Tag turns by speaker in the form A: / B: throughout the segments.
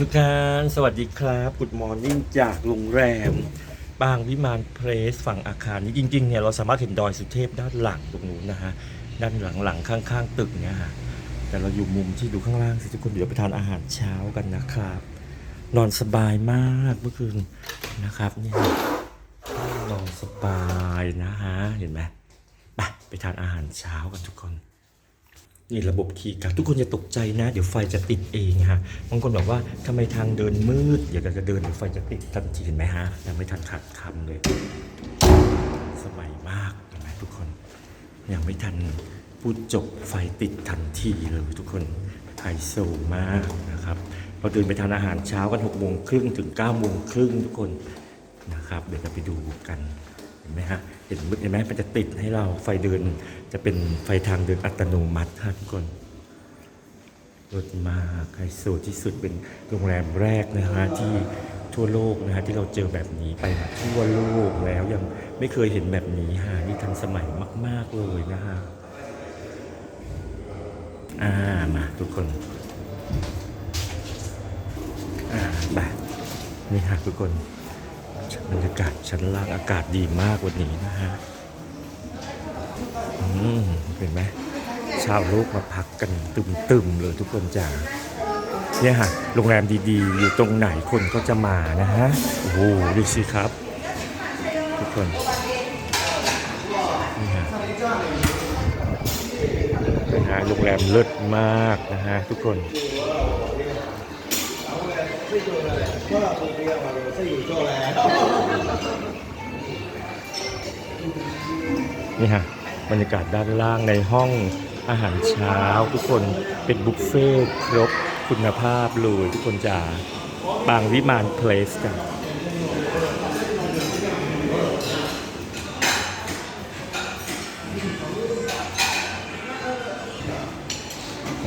A: ทุกท่าน สวัสดีครับกุดมอร์นิ่งจากโรงแรม บางวิมานเพลสฝั่งอาคารนี้จริงๆเนี่ยเราสามารถเห็นดอยสุเทพด้านหลังตรงนู้นนะฮะ ด้านหลังๆ ข้างๆ ตึกเนี่ยฮะ แต่เราอยู่มุมที่ดูข้างล่างสิทุกคนเดี๋ยวไปทานอาหารเช้ากันนะครับ นอนสบายมากเมื่อคืนนะครับเนี่ยนอนสบายนะฮะ เห็นไหมไปไปทานอาหารเช้ากันทุกคน นี่ระบบคีย์การ์ดทุกคนอย่าตกใจนะ เดี๋ยวไฟจะติดเองฮะบางคนบอกว่าทำไมทางเดินมืดอยากจะเดินเดี๋ยวไฟจะติดทันทีเห็นไหมฮะยังไม่ทันขัดคำเลย สมัยมากเห็นไหมทุกคนยังไม่ทันพูดจบไฟติดทันทีเลยทุกคนไฮโซมากนะครับเราเดินไปทานอาหารเช้ากัน6กโมงครึ่งถึง9ก้าโมงครึ่งทุกคนนะครับเดี๋ยวเราไปดูกัน เห็นเห็นไหมมันจะติดให้เราไฟเดิน จะเป็นไฟทางเดินอัตโนมัติฮะทุกคนรถมากไฮโซที่สุดเป็นโรงแรมแรกนะฮะที่ทั่วโลกนะฮะที่เราเจอแบบนี้ไปทั่วโลกแล้วยังไม่เคยเห็นแบบนี้ฮะนี่ทันสมัยมาก ๆเลยนะฮะอ่ามาทุกคนอ่าไปนี่ฮะทุกคน บรรยากาศชั้นล่างอากาศดีมากวันนี้นะฮะ อืมเห็นไหมชาวโลกมาพักกันตึมๆเลยทุกคนจ้าเนี่ยฮะโรงแรมดีๆ อยู่ตรงไหนคนก็จะมานะฮะ โอ้โหดูสิครับ ทุกคนนี่ฮะนะฮะโรงแรมเลิศมากนะฮะทุกคน นี่ฮะบรรยากาศด้านล่างในห้องอาหารเช้า ทุกคนเป็นบุฟเฟ่ต์ครบคุณภาพเลยทุกคนจะบางวิมานเพลสกัน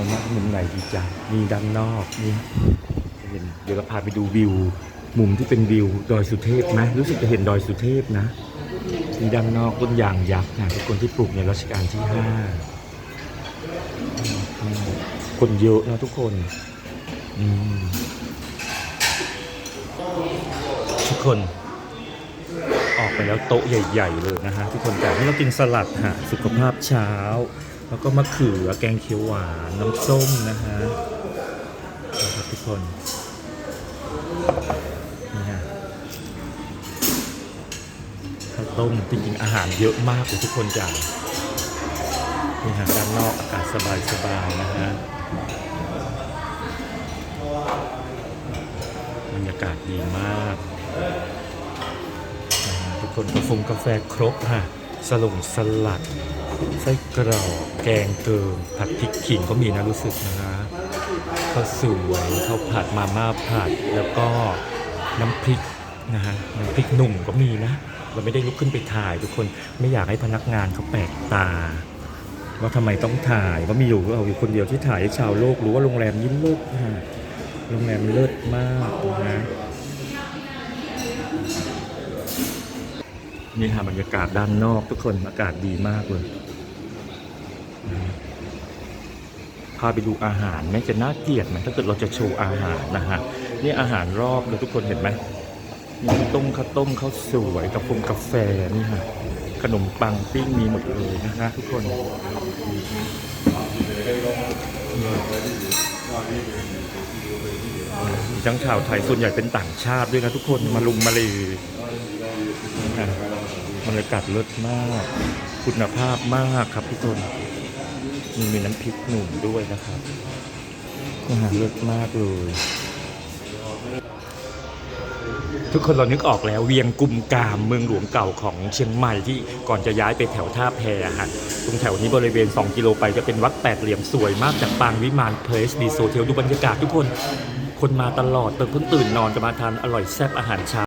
A: มว่ามุมไหนดีจ้ะมีด้านนอกนี่ เดี๋ยวเราพาไปดูวิว มุมที่เป็นวิวดอยสุเทพไหมรู้สึกจะเห็นดอยสุเทพนะมีด้านนอกต้นยางยักษ์นะทุกคนที่ปลูกในรัชกาลที่ห้าคนเยอะนะทุกคนทุกคน ออกไปแล้วโต๊ะใหญ่ ๆ เลยนะฮะทุกคนแต่ที่เรากินสลัดฮะสุขภาพเช้า แล้วก็มะเขือแกงเขียวหวานน้ำส้มนะฮะนะครับทุกคน ข้าวต้มจริงๆอาหารเยอะมากเลยทุกคนจ้านี่ฮะด้านนอกอากาศสบายๆนะฮะบรรยากาศดีมากทุกคนกาแฟกาแฟครบฮะสลงสลัด ไส้กรอกแกงเกิมผัดพริกขิงก็มีนะรู้สึกนะฮะ ข้าวสวยข้าวผัดมาม่าผัด แล้วก็น้ำพริกนะฮะน้ำพริกหนุ่มก็มีนะ เราไม่ได้ลุกขึ้นไปถ่ายทุกคนไม่อยากให้พนักงานเขาแปลกตา ว่าทำไมต้องถ่ายว่ามีอยู่เราอยู่คนเดียวที่ถ่ายให้ชาวโลกรู้ว่าโรงแรมยิ่งเลิศฮะโรงแรมเลิศมากนะนี่ค่ะบรรยากาศด้านนอกทุกคนอากาศดีมากเลยนะ พาไปดูอาหารแม้จะน่าเกลียดไหมถ้าเกิดเราจะโชว์อาหารนะฮะนี่อาหารรอบเลยทุกคนเห็นไหมมีข้าวต้มข้าวต้มข้าวสวยกาแฟกาแฟนี่ฮะขนมปังปิ้งมีหมดเลยนะฮะทุกคนมีทั้งชาวไทยส่วนใหญ่เป็นต่างชาติด้วยนะทุกคนมาลุมมาเลยบรรยากาศเลิศมาก คุณภาพมากครับทุกคน มีมีน้ำพริกหนุ่มด้วยนะครับอาหารเลิศมากเลย ทุกคนเรานึกออกแล้วเวียงกุมกามเมืองหลวงเก่าของเชียงใหม่ที่ก่อนจะย้ายไปแถวท่าแพฮะตรงแถวนี้บริเวณ 2 กิโลไปจะเป็นวัดแปดเหลี่ยมสวยมากจากปางวิมานเพลสดีโซเทลดูบรรยากาศทุกคน คนมาตลอดเติมเพิ่งตื่นนอนจะมาทานอร่อยแซ่บอาหารเช้า